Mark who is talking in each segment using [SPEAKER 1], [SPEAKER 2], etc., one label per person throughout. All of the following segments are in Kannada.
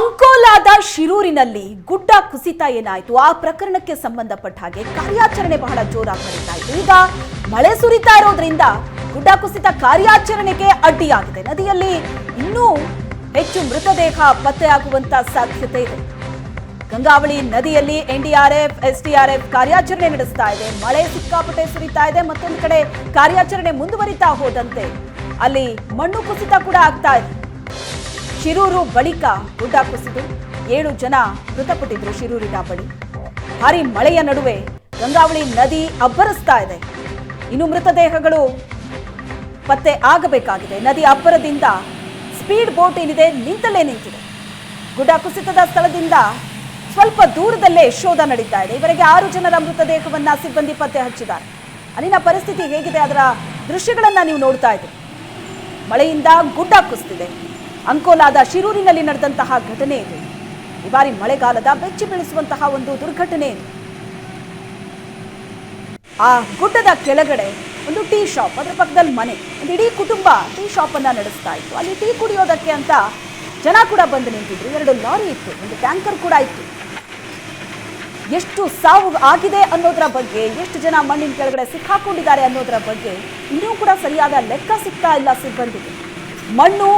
[SPEAKER 1] ಅಂಕೋಲಾದ ಶಿರೂರಿನಲ್ಲಿ ಗುಡ್ಡ ಕುಸಿತ ಏನಾಯಿತು? ಆ ಪ್ರಕರಣಕ್ಕೆ ಸಂಬಂಧಪಟ್ಟ ಹಾಗೆ ಕಾರ್ಯಾಚರಣೆ ಬಹಳ ಜೋರಾಗಿ ನಡೀತಾ ಇತ್ತು. ಈಗ ಮಳೆ ಸುರಿತಾ ಇರೋದ್ರಿಂದ ಗುಡ್ಡ ಕುಸಿತ ಕಾರ್ಯಾಚರಣೆಗೆ ಅಡ್ಡಿಯಾಗಿದೆ. ನದಿಯಲ್ಲಿ ಇನ್ನೂ ಹೆಚ್ಚು ಮೃತದೇಹ ಪತ್ತೆಯಾಗುವಂತ ಸಾಧ್ಯತೆ ಇದೆ. ಗಂಗಾವಳಿ ನದಿಯಲ್ಲಿ ಎನ್ಡಿಆರ್ಎಫ್ ಎಸ್ಡಿಆರ್ಎಫ್ ಕಾರ್ಯಾಚರಣೆ ನಡೆಸ್ತಾ ಇದೆ. ಮಳೆ ಸಿಕ್ಕಾಪಟ್ಟೆ ಸುರಿತಾ ಇದೆ. ಮತ್ತೊಂದು ಕಡೆ ಕಾರ್ಯಾಚರಣೆ ಮುಂದುವರಿತಾ ಹೋದಂತೆ ಅಲ್ಲಿ ಮಣ್ಣು ಕುಸಿತ ಕೂಡ ಆಗ್ತಾ ಇದೆ. ಶಿರೂರು ಬಳಿಕ ಗುಡ್ಡ ಕುಸಿದು ಏಳು ಜನ ಮೃತಪಟ್ಟಿದ್ರು ಶಿರೂರಿನ ಬಳಿ. ಭಾರಿ ಮಳೆಯ ನಡುವೆ ಗಂಗಾವಳಿ ನದಿ ಅಬ್ಬರಿಸ್ತಾ ಇದೆ. ಇನ್ನು ಮೃತದೇಹಗಳು ಪತ್ತೆ ಆಗಬೇಕಾಗಿದೆ. ನದಿ ಅಬ್ಬರದಿಂದ ಸ್ಪೀಡ್ ಬೋಟ್ ಏನಿದೆ ನಿಂತಲೇ ನಿಂತಿದೆ. ಗುಡ್ಡ ಕುಸಿತದ ಸ್ಥಳದಿಂದ ಸ್ವಲ್ಪ ದೂರದಲ್ಲೇ ಶೋಧ ನಡೀತಾ ಇದೆ. ಇವರಿಗೆ ಆರು ಜನರ ಮೃತದೇಹವನ್ನ ಸಿಬ್ಬಂದಿ ಪತ್ತೆ ಹಚ್ಚಿದ್ದಾರೆ. ಅಲ್ಲಿನ ಪರಿಸ್ಥಿತಿ ಹೇಗಿದೆ? ಅದರ ದೃಶ್ಯಗಳನ್ನ ನೀವು ನೋಡ್ತಾ ಇದ್ದೀರಿ. ಮಳೆಯಿಂದ ಗುಡ್ಡ ಕುಸಿದಿದೆ ಅಂಕೋಲಾದ ಶಿರೂರಿನಲ್ಲಿ ನಡೆದಂತಹ ಘಟನೆ ಇದು. ಈ ಬಾರಿ ಮಳೆಗಾಲದ ಬೆಚ್ಚಿ ಬೆಳೆಸುವಂತಹ ಒಂದು ದುರ್ಘಟನೆ ಆ ಗುಡ್ಡದ ಕೆಳಗಡೆ ಒಂದು ಟೀ ಶಾಪ್, ಅದರ ಪಕ್ಕದಲ್ಲಿ ಮನೆ, ಒಂದು ಇಡೀ ಕುಟುಂಬ ಟೀ ಶಾಪ್ ಅನ್ನ ನಡೆಸ್ತಾ ಇತ್ತು. ಅಲ್ಲಿ ಟೀ ಕುಡಿಯೋದಕ್ಕೆ ಅಂತ ಜನ ಕೂಡ ಬಂದು ನಿಂತಿದ್ರು. ಎರಡು ಲಾರಿ ಇತ್ತು, ಒಂದು ಟ್ಯಾಂಕರ್ ಕೂಡ ಇತ್ತು. ಎಷ್ಟು ಸಾವು ಆಗಿದೆ ಅನ್ನೋದರ ಬಗ್ಗೆ, ಎಷ್ಟು ಜನ ಮಣ್ಣಿನ ಕೆಳಗಡೆ ಸಿಕ್ಕಾಕೊಂಡಿದ್ದಾರೆ ಅನ್ನೋದರ ಬಗ್ಗೆ ಇನ್ನೂ ಕೂಡ ಸರಿಯಾದ ಲೆಕ್ಕ ಸಿಗ್ತಾ ಇಲ್ಲ ಸಿಬ್ಬಂದಿಗೆ. ಮಣ್ಣು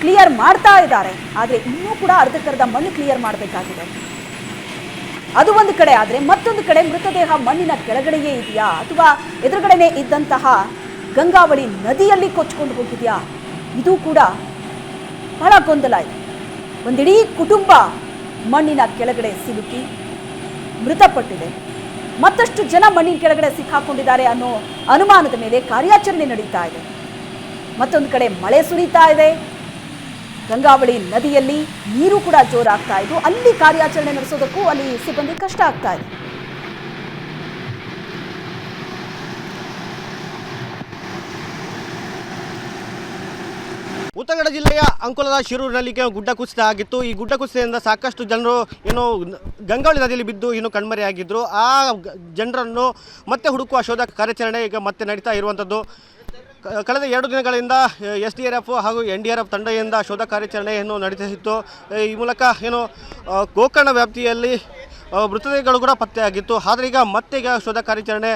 [SPEAKER 1] ಕ್ಲಿಯರ್ ಮಾಡ್ತಾ ಇದ್ದಾರೆ. ಆದರೆ ಇನ್ನೂ ಕೂಡ ಅರ್ಧಕ್ಕರ್ಧ ಮಣ್ಣು ಕ್ಲಿಯರ್ ಮಾಡಬೇಕಾಗಿದೆ. ಅದು ಒಂದು ಕಡೆ ಆದರೆ ಮತ್ತೊಂದು ಕಡೆ ಮೃತದೇಹ ಮಣ್ಣಿನ ಕೆಳಗಡೆಯೇ ಇದೆಯಾ? ಅಥವಾ ಎದುರುಗಡೆನೇ ಇದ್ದಂತಹ ಗಂಗಾವಳಿ ನದಿಯಲ್ಲಿ ಕೊಚ್ಕೊಂಡು ಹೋಗಿದೆಯಾ? ಇದು ಕೂಡ ಬಹಳ ಗೊಂದಲ ಇದೆ. ಒಂದಿಡೀ ಕುಟುಂಬ ಮಣ್ಣಿನ ಕೆಳಗಡೆ ಸಿಲುಕಿ ಮೃತಪಟ್ಟಿದೆ. ಮತ್ತಷ್ಟು ಜನ ಮಣ್ಣಿನ ಕೆಳಗಡೆ ಸಿಕ್ಕಾಕೊಂಡಿದ್ದಾರೆ ಅನ್ನೋ ಅನುಮಾನದ ಮೇಲೆ ಕಾರ್ಯಾಚರಣೆ ನಡೀತಾ ಇದೆ. ಮತ್ತೊಂದು ಕಡೆ ಮಳೆ ಸುರಿತಾ ಇದೆ. ಗಂಗಾವಳಿ ನದಿಯಲ್ಲಿ ನೀರು ಕೂಡ ಜೋರಾಗ್ತಾ ಇದ್ದು, ಅಲ್ಲಿ ಕಾರ್ಯಾಚರಣೆ ನಡೆಸೋದಕ್ಕೂ ಅಲ್ಲಿ ಸಿಬ್ಬಂದಿ ಕಷ್ಟ ಆಗ್ತಾ ಇದೆ.
[SPEAKER 2] ಉತ್ತರ ಕನ್ನಡ ಜಿಲ್ಲೆಯ ಅಂಕೋಲದ ಶಿರೂರಿನಲ್ಲಿ ಗುಡ್ಡ ಕುಸಿತ ಆಗಿತ್ತು. ಈ ಗುಡ್ಡ ಕುಸಿತದಿಂದ ಸಾಕಷ್ಟು ಜನರು ಏನು ಗಂಗಾವಳಿ ನದಿಯಲ್ಲಿ ಬಿದ್ದು ಏನು ಕಣ್ಮರೆಯಾಗಿದ್ದರು ಆ ಜನರನ್ನು ಮತ್ತೆ ಹುಡುಕುವ ಶೋಧ ಕಾರ್ಯಾಚರಣೆ ಈಗ ಮತ್ತೆ ನಡೀತಾ ಇರುವಂಥದ್ದು ಕಳೆದ ಎರಡು ದಿನಗಳಿಂದ ಎಸ್ ಡಿ ಆರ್ ಎಫ್ ಹಾಗೂ ಎನ್ ಡಿ ಆರ್ ಎಫ್ ತಂಡದಿಂದ ಶೋಧ ಕಾರ್ಯಾಚರಣೆಯನ್ನು ನಡೆಸಿತ್ತು ಈ ಮೂಲಕ ಏನು ಗೋಕರ್ಣ ವ್ಯಾಪ್ತಿಯಲ್ಲಿ ಮೃತದೇಹಗಳು ಕೂಡ ಪತ್ತೆಯಾಗಿತ್ತು. ಆದರೆ ಈಗ ಮತ್ತೆ ಈಗ ಶೋಧ ಕಾರ್ಯಾಚರಣೆ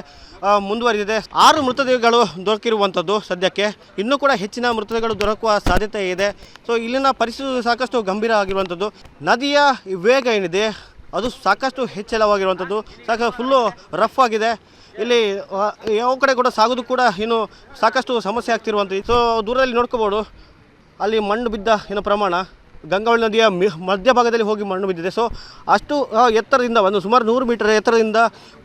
[SPEAKER 2] ಮುಂದುವರಿದಿದೆ. ಆರು ಮೃತದೇಹಗಳು ದೊರಕಿರುವಂಥದ್ದು ಸದ್ಯಕ್ಕೆ. ಇನ್ನೂ ಕೂಡ ಹೆಚ್ಚಿನ ಮೃತದೇಹಗಳು ದೊರಕುವ ಸಾಧ್ಯತೆ ಇದೆ. ಸೊ ಇಲ್ಲಿನ ಪರಿಸ್ಥಿತಿ ಸಾಕಷ್ಟು ಗಂಭೀರ ಆಗಿರುವಂಥದ್ದು ನದಿಯ ವೇಗ ಏನಿದೆ? ಅದು ಸಾಕಷ್ಟು ಹೆಚ್ಚಳವಾಗಿರುವಂಥದ್ದು, ಸಾಕಷ್ಟು ಫುಲ್ಲು ರಫ್ ಆಗಿದೆ. ಇಲ್ಲಿ ಯಾವ ಕಡೆ ಕೂಡ ಸಾಗೋದು ಕೂಡ ಇನ್ನು ಸಾಕಷ್ಟು ಸಮಸ್ಯೆ ಆಗ್ತಿರುವಂಥದ್ದು. ಸೊ ದೂರದಲ್ಲಿ ನೋಡ್ಕೋಬೋದು. ಅಲ್ಲಿ ಮಣ್ಣು ಬಿದ್ದ ಏನೋ ಪ್ರಮಾಣ. ಗಂಗಾವಳಿ ನದಿಯ ಮಧ್ಯಭಾಗದಲ್ಲಿ ಹೋಗಿ ಮಣ್ಣು ಬಿದ್ದಿದೆ. ಸೊ ಅಷ್ಟು ಎತ್ತರದಿಂದ ಒಂದು ಸುಮಾರು ನೂರು ಮೀಟರ್ ಎತ್ತರದಿಂದ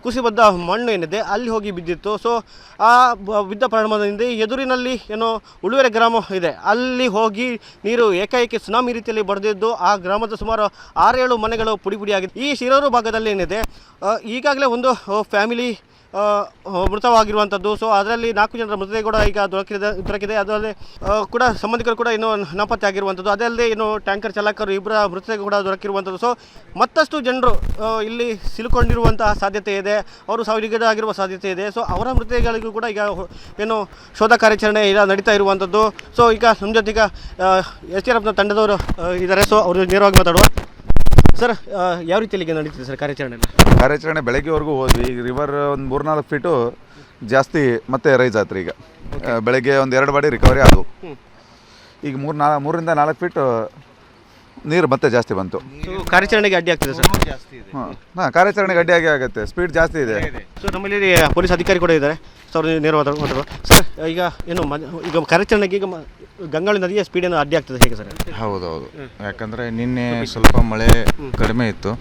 [SPEAKER 2] ಕುಸಿಬದ್ದ ಮಣ್ಣು ಏನಿದೆ, ಅಲ್ಲಿ ಹೋಗಿ ಬಿದ್ದಿತ್ತು. ಸೊ ಆ ಬಿದ್ದ ಪರಿಣಾಮದಿಂದ ಎದುರಿನಲ್ಲಿ ಏನೋ ಉಳುವೆರೆ ಗ್ರಾಮ ಇದೆ. ಅಲ್ಲಿ ಹೋಗಿ ನೀರು ಏಕಾಏಕಿ ಸುನಾಮಿ ರೀತಿಯಲ್ಲಿ ಬರೆದಿದ್ದು ಆ ಗ್ರಾಮದ ಸುಮಾರು ಆರೇಳು ಮನೆಗಳು ಪುಡಿ ಪುಡಿಯಾಗಿದೆ ಈ ಶಿರೂರು ಭಾಗದಲ್ಲಿ ಏನಿದೆ ಈಗಾಗಲೇ ಒಂದು ಫ್ಯಾಮಿಲಿ ಮೃತವಾಗಿರುವಂಥದ್ದು ಸೊ ಅದರಲ್ಲಿ ನಾಲ್ಕು ಜನರ ಮೃತದೇಹ ಕೂಡ ಈಗ ದೊರಕಿದೆ ದೊರಕಿದೆ. ಅದರಲ್ಲಿ ಕೂಡ ಸಂಬಂಧಿಕರು ಕೂಡ ಇನ್ನೂ ನಾಪತ್ತೆ ಆಗಿರುವಂಥದ್ದು ಅದಲ್ಲದೆ ಇನ್ನು ಟ್ಯಾಂಕರ್ ಚಾಲಕರು ಇಬ್ಬರ ಮೃತದೇಹ ಕೂಡ ದೊರಕಿರುವಂಥದ್ದು ಸೊ ಮತ್ತಷ್ಟು ಜನರು ಇಲ್ಲಿ ಸಿಲುಕೊಂಡಿರುವಂತಹ ಸಾಧ್ಯತೆ ಇದೆ. ಅವರು ಸಾವಿಗೀಡಾಗಿರುವ ಸಾಧ್ಯತೆ ಇದೆ. ಸೊ ಅವರ ಮೃತದೇಹಗಳಿಗೂ ಕೂಡ ಈಗ ಏನು ಶೋಧ ಕಾರ್ಯಾಚರಣೆ ಈಗ ನಡೀತಾ ಇರುವಂಥದ್ದು ಸೊ ಈಗ ನಮ್ಮ ಜೊತೆಗೆ ಎಸ್ ಟಿ ಎಫ್ನ ತಂಡದವರು ಇದ್ದಾರೆ. ಸೊ ಅವರು ನೇರವಾಗಿ ಮಾತಾಡುವ. ಸರ್ ಯಾವ ರೀತಿಯಲ್ಲಿ ನಡೀತಿದೆ ಸರ್ ಕಾರ್ಯಾಚರಣೆ?
[SPEAKER 3] ಕಾರ್ಯಾಚರಣೆ ಬೆಳಗ್ಗೆವರೆಗೂ ಹೋದ್ವಿ. ಈಗ ರಿವರ್ ಒಂದು ಮೂರ್ನಾಲ್ಕು ಫೀಟು ಜಾಸ್ತಿ ಮತ್ತೆ ರೈಸ್ ಆತ್ರಿ ಈಗ. ಬೆಳಗ್ಗೆ ಒಂದು ಎರಡು ಬಾಡಿ ರಿಕವರಿ ಆದವು. ಈಗ ಮೂರು ನಾ ಮೂರರಿಂದ ನಾಲ್ಕು ಫೀಟ್ ನೀರು ಮತ್ತೆ ಜಾಸ್ತಿ ಬಂತು.
[SPEAKER 2] ಸೊ ಕಾರ್ಯಾಚರಣೆಗೆ ಅಡ್ಡಿ ಆಗ್ತಿದೆ ಸರ್?
[SPEAKER 3] ಹಾಂ ಹಾಂ ಕಾರ್ಯಾಚರಣೆ ಗಡ್ಡಿಯಾಗಿ ಆಗುತ್ತೆ. ಸ್ಪೀಡ್ ಜಾಸ್ತಿ ಇದೆ.
[SPEAKER 2] ಸೊ ನಮ್ಮಲ್ಲಿ ಪೊಲೀಸ್ ಅಧಿಕಾರಿ ಕೂಡ ಇದ್ದಾರೆ. ಸರ್ ನೇರವಾದ ಮಾತಾಡುವ. ಸರ್ ಈಗ ಏನು ಈಗ ಕಾರ್ಯಾಚರಣೆಗೆ ಈಗ ಮ- ಗಂಗಾವಳಿ ನದಿಯ ಸ್ಪೀಡ್ ಏನು ಅಡ್ಡಿ ಆಗ್ತದೆ ಹೇಗೆ ಸರ್?
[SPEAKER 4] ಹೌದೌದು. ಯಾಕಂದರೆ ನಿನ್ನೆ ಸ್ವಲ್ಪ ಮಳೆ ಕಡಿಮೆ ಇತ್ತು.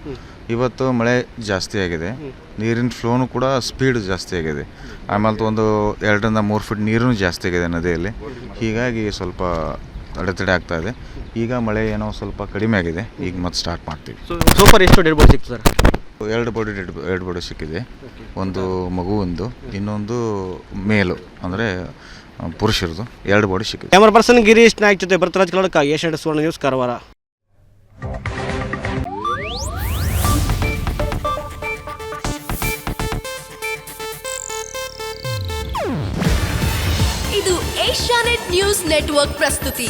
[SPEAKER 4] ಇವತ್ತು ಮಳೆ ಜಾಸ್ತಿ ಆಗಿದೆ. ನೀರಿನ ಫ್ಲೋನು ಕೂಡ ಸ್ಪೀಡ್ ಜಾಸ್ತಿ ಆಗಿದೆ. ಆಮೇಲೆ ಒಂದು ಎರಡರಿಂದ ಮೂರು ಫೀಟ್ ನೀರು ಜಾಸ್ತಿ ಆಗಿದೆ ನದಿಯಲ್ಲಿ. ಹೀಗಾಗಿ ಸ್ವಲ್ಪ ಅಡೆತಡೆ ಆಗ್ತಾ ಇದೆ. ಈಗ ಮಳೆ ಏನೋ ಸ್ವಲ್ಪ ಕಡಿಮೆ ಆಗಿದೆ. ಈಗ ಮತ್ತೆ ಸ್ಟಾರ್ಟ್ ಮಾಡ್ತೀವಿ.
[SPEAKER 2] ಸೊ ಸೂಪರ್ ಎಷ್ಟು ಡೆಡ್ ಬಾಡಿ ಸಿಕ್ತು ಸರ್
[SPEAKER 4] ಎರಡು ಬಾಡಿ ಡೆಡ್ ಎರಡು ಬಾಡಿ ಸಿಕ್ಕಿದೆ. ಒಂದು ಮಗುವೊಂದು ಇನ್ನೊಂದು ಮೇಲು ಅಂದರೆ ಪುರುಷರದು. ಎರಡು ಬಾಡಿ ಸಿಕ್ಕಿದೆ.
[SPEAKER 2] ಕ್ಯಾಮರಾ ಪರ್ಸನ್ ಗಿರೀಶ್ ನಾಯ್ಕ್ ಜೊತೆ ಭರತರಾಜ್ ಕನ್ನಡಕ ಏಷ್ಯಾಡ್ ಸುವರ್ಣ ನ್ಯೂಸ್ ಕಾರವಾರ.
[SPEAKER 5] ಇದು ಏಷ್ಯಾನೆಟ್ ನ್ಯೂಸ್ ನೆಟ್ವರ್ಕ್ ಪ್ರಸ್ತುತಿ.